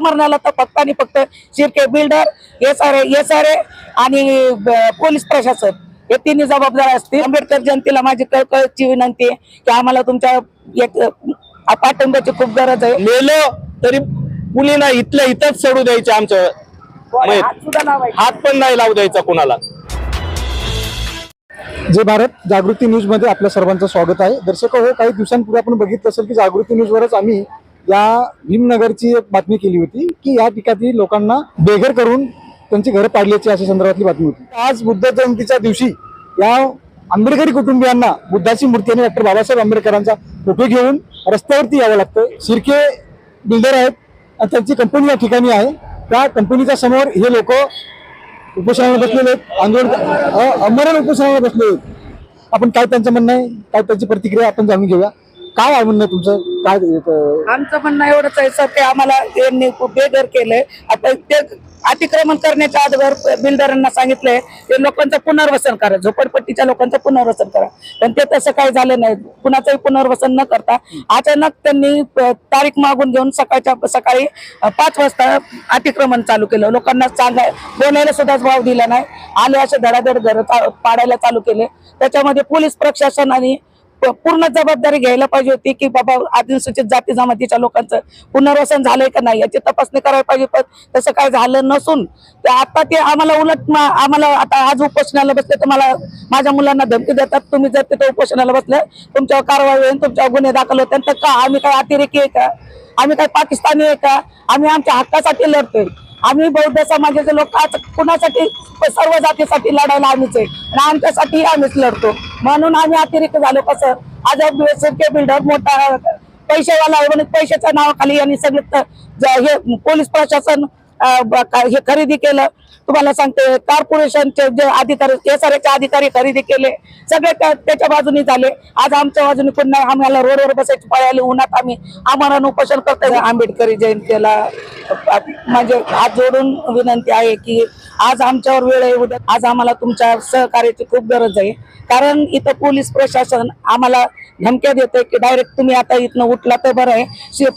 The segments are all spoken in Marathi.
मरणाला तर फक्त आणि फक्त Shirke builder S R S R आणि ब- पोलीस प्रशासन. हे तिन्ही जबाबदार असतील. आंबेडकर जनतेला माझी कळकळची विनंती आहे की आम्हाला तुमच्या पाठिंब्याची खूप गरज आहे. मेलं तरी मुलींना इथल्या इथंच सोडू द्यायचे आमचं. मग हात सुद्धा लावायचे. हात पण नाही लावू द्यायचा कुणाला. जे भारत. जागृती न्यूजमध्ये आपल्या सर्वांचं स्वागत आहे. दर्शक हो काही दिवसांपूर्वी आपण बघितलं असेल की जागृती न्यूजवरच आम्ही या भीमनगरची एक बातमी केली होती की या ठिकाणी लोकांना बेघर करून त्यांची घरं पाडल्याची अशा संदर्भातली बातमी होती. आज बुद्ध जयंतीच्या दिवशी या आंबेडकरी कुटुंबियांना बुद्धाची मूर्ती आणि डॉक्टर बाबासाहेब आंबेडकरांचा फोटो घेऊन रस्त्यावरती यावं लागतं. शिर्के बिल्डर आहेत आणि त्यांची कंपनी या ठिकाणी आहे. त्या कंपनीच्या समोर हे लोक उपोषणाला बसलेले आहेत. आंदोलन अ- आमरण उपोषणाला बसले आहेत. आपण काय त्यांचं म्हणणं आहे? काय त्यांची प्रतिक्रिया आपण जाणून घेऊया. काय आहे म्हणणं तुमचं? काय आमचं म्हणणं एवढंच आहे सर की आम्हाला यांनी खूप बेघर केलंय. आता ते अतिक्रमण करण्याच्या अगोदर बिल्डरांना सांगितलंय ते लोकांचं पुनर्वसन करा झोपडपट्टीच्या लोकांचं पुनर्वसन करा. पण ते तसं काही झालं नाही. कुणाचंही पुनर्वसन न करता अचानक त्यांनी प- तारीख मागून घेऊन सकाळच्या सकाळी अ, पाच वाजता अतिक्रमण चालू केलं. लोकांना सांगाय बोलायला सुद्धा भाव दिला नाही. आले असे धडाधड घर पाडायला चालू केले. त्याच्यामध्ये पोलीस प्रशासन आणि पूर्ण जबाबदारी घ्यायला पाहिजे होती की बाबा अनुसूचित जाती जमातीच्या लोकांचं पुनर्वसन झालंय का नाही याची तपासणी करायला पाहिजे पण तसं काय झालं नसून ते आता ते आम्हाला उलट आम्हाला आता आज उपोषणाला बसले तर मला माझ्या मुलांना धमकी देतात. तुम्ही जर तिथे उपोषणाला बसले तुमच्यावर कारवाई होईल तुमच्यावर गुन्हे दाखल होते तर का? आम्ही काय अतिरेकी आहे का? आम्ही काय पाकिस्तानी आहे का? आम्ही आमच्या हक्कासाठी लढतोय. आम्ही बौद्ध समाजाचे लोक आज कुणासाठी सर्व जातीसाठी लढायला आम्हीच आहे. आणि आमच्यासाठी आम्हीच लढतो. म्हणून आम्ही अतिरिक्त झालो कसं? आज के बिल्डर मोठा पैसेवाला पैशाच्या नावाखाली यांनी सगळे हे पोलीस प्रशासन हे खरेदी केलं. तुम्हाला सांगते कॉर्पोरेशनचे जे अधिकारी एस अधिकारी खरेदी केले. सगळे त्या- त्याच्या बाजूनी झाले. आज आमच्या बाजूने पुन्हा आम्हाला रोडवर बसायची पाळी आली. उन्हात आम्ही आम्हाला उपोषण करतोय. आंबेडकरी जयंतीला म्हणजे हात जोडून विनंती आहे की आज आमच्यावर वेळ आहे. उद्या आज आम्हाला तुमच्या सहकार्याची खूप गरज आहे. कारण इथं पोलीस प्रशासन आम्हाला धमक्या देते की डायरेक्ट तुम्ही आता इथनं उठला तर बरं आहे. शिर-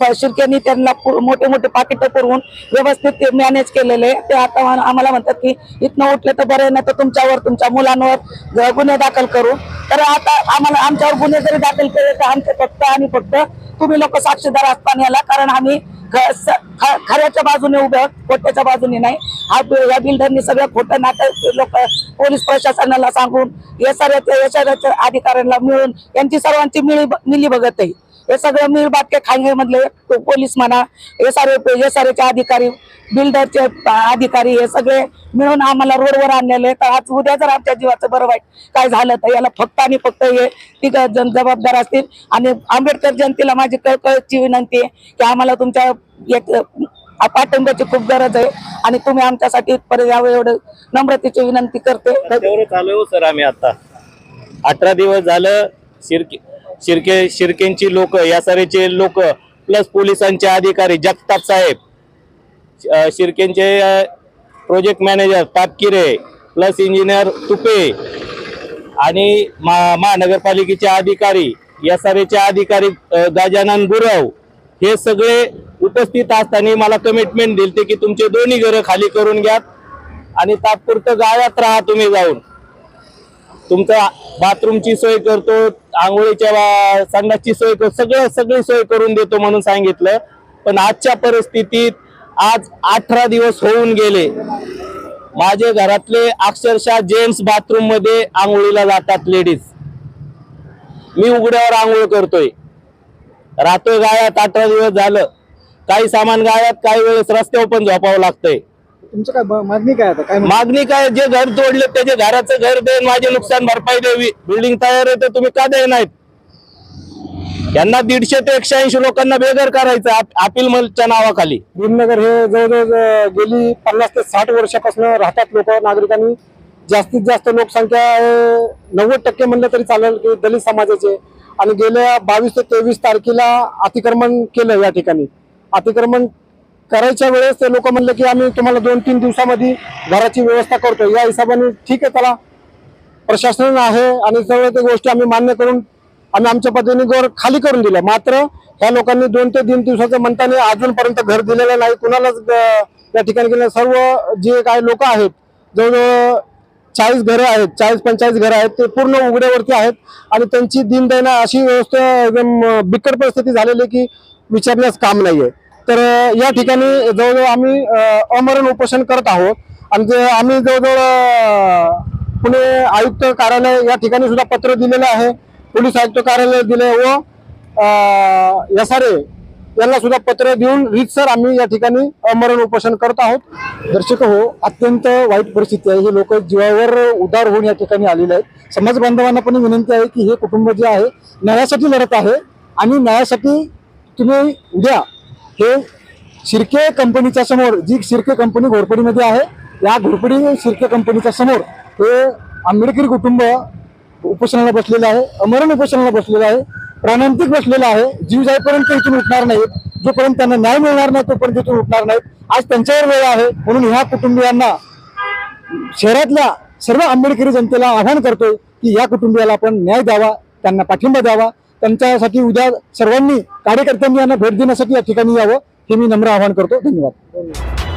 त्यांना पु- मोठे मोठे पाकिटं पुरवून व्यवस्थित ते मॅनेज केलेले ते आता आम्हाला म्हणतात की इथनं उठले तर बरं नाही तर तुमच्यावर तुमच्या मुलांवर गुन्हे दाखल करू. तर आता आम्हाला आमच्यावर गुन्हे जरी दाखल केले तर आमचे फक्त आणि फक्त तुम्ही लोक साक्षीदार असताना याला. कारण आम्ही ख- स- खऱ्याच्या बाजूने उभे खोट्याच्या बाजूने नाही. हा या बिल्डरनी सगळं खोटं नाटक लोक पोलीस प्रशासनाला सांगून एसआरच्या एसआरच्या अधिकाऱ्यांना मिळून यांची सर्वांची मिळी मिली बघत आहे हे सगळं मिळ बाटके खांगे मधले पोलीस म्हणा एसआर एचे अधिकारी बिल्डरचे अधिकारी हे सगळे मिळून आम्हाला रोडवर आणलेले तर आज उद्या जर आमच्या जीवाचं बरं वाईट काय झालं तर याला फक्त आणि फक्त हे तिघ जण जबाबदार असतील. आणि आंबेडकर जनतेला माझी कळकळची विनंती आहे की आम्हाला तुमच्या एक पाठिंब्याची खूप गरज आहे. आणि तुम्ही आमच्यासाठी परत यावं एवढं नम्रतेची विनंती करते. हो सर आम्ही आता. अठरा दिवस झालं शिर्की शिर्के शिर्केंची लोक यासारेचे लोक प्लस पोलिसांचे अधिकारी जगताप साहेब शिर्केंचे project manager Tapkire plus engineer Tupe आणि मा- महानगरपालिकेचे अधिकारी एसआरएचे अधिकारी गजानन गुरव हे सगळे उपस्थित असताना मला कमिटमेंट दिलते की तुमचे दोन्ही घरं खाली करून घ्या आणि तात्पुरतं गावात राहा तुम्ही जाऊन. तुमचा बाथरूमची सोय करतो आंघोळीच्या वा- संडासची सोय करतो सगळं सगळी सोय करून देतो म्हणून सांगितलं. पण आजच्या परिस्थितीत आज अठरा दिवस होऊन गेले. माझे घरातले अक्षरशः जेंट्स बाथरूममध्ये आंघोळीला जातात लेडीज मी उघड्यावर आंघोळ करतोय. राहतोय गायात अठरा दिवस झालं. काही सामान गायात काही वेळेस रस्त्यावर पण झोपावं लागतंय. तुमचं काय मागणी काय आता? काय? मागणी काय जे घर तोडले त्याचे घराचं घर देईन माझे नुकसान भरपाई द्यावी. बिल्डिंग तयार आहे तर तुम्ही का द्याय नाहीत? यांना दीडशे ते एकशे ऐंशी लोकांना बेघर करायचं आप- अपील मलच्या नावाखाली. भीमनगर हे जवळजवळ गेली पन्नास ते साठ वर्षापासून राहतात लोक नागरिकांनी. जास्तीत जास्त लोकसंख्या नव्वद टक्के म्हणलं तरी चालेल की दलित समाजाचे. आणि गेल्या बावीस ते तेवीस तारखेला अतिक्रमण केलं या ठिकाणी. अतिक्रमण करायच्या वेळेस ते लोक म्हणले की आम्ही तुम्हाला दोन तीन दिवसामध्ये घराची व्यवस्था करतो या हिशोबाने ठीक आहे त्याला प्रशासन आहे आणि सर्व त्या गोष्टी आम्ही मान्य करून आम्ही आमच्या पद्धतीने घर खाली करून दिलं. मात्र ह्या लोकांनी दोन ते तीन दिवसाचं म्हणताना अजूनपर्यंत घर दिलेलं नाही. कुणालाच या ठिकाणी गेलं सर्व जे काय लोक आहेत जवळजवळ चाळीस घरं आहेत चाळीस पंचेचाळीस घरं आहेत ते पूर्ण उघड्यावरती आहेत आणि त्यांची दिनदैना अशी व्यवस्था एकदम बिकट परिस्थिती झालेली आहे की विचारण्यास काम नाही आहे तर या ठिकाणी जवळजवळ आम्ही अमरण उपोषण करत आहोत. आणि जे आम्ही जवळजवळ पुणे आयुक्त कार्यालय या ठिकाणी सुद्धा पत्र दिलेलं आहे. पोलीस आयुक्त कार्यालय दिले व एस आर ए यांना सुद्धा पत्र देऊन रीतसर आम्ही या ठिकाणी अमरण उपोषण करत आहोत. दर्शक हो अत्यंत वाईट परिस्थिती आहे. हे लोक जीवावर उदार होऊन या ठिकाणी आलेले आहेत. समाज बांधवांना पण विनंती आहे की हे कुटुंब जे आहे न्यायासाठी लढत आहे. आणि न्यायासाठी तुम्ही उद्या हे शिर्के कंपनीच्या समोर जी शिर्के कंपनी घोरपडीमध्ये आहे या घोरपडी शिर्के कंपनीच्या समोर हे आंबेडकरी कुटुंब उपोषणाला बसलेलं आहे अमरण उपोषणाला बसलेलं आहे प्राणांतिक बसलेलं आहे जीव जाईपर्यंत इथून उठणार नाहीत जोपर्यंत त्यांना न्याय मिळणार नाही तोपर्यंत इथून उठणार नाहीत. आज त्यांच्यावर वेळ आहे म्हणून ह्या कुटुंबियांना शहरातल्या सर्व आंबेडकरी जनतेला आवाहन करतोय की या कुटुंबियाला आपण न्याय द्यावा त्यांना पाठिंबा द्यावा. त्यांच्यासाठी उद्या सर्वांनी कार्यकर्त्यांनी यांना भेट देण्यासाठी या ठिकाणी यावं हे मी नम्र आवाहन करतो. धन्यवाद.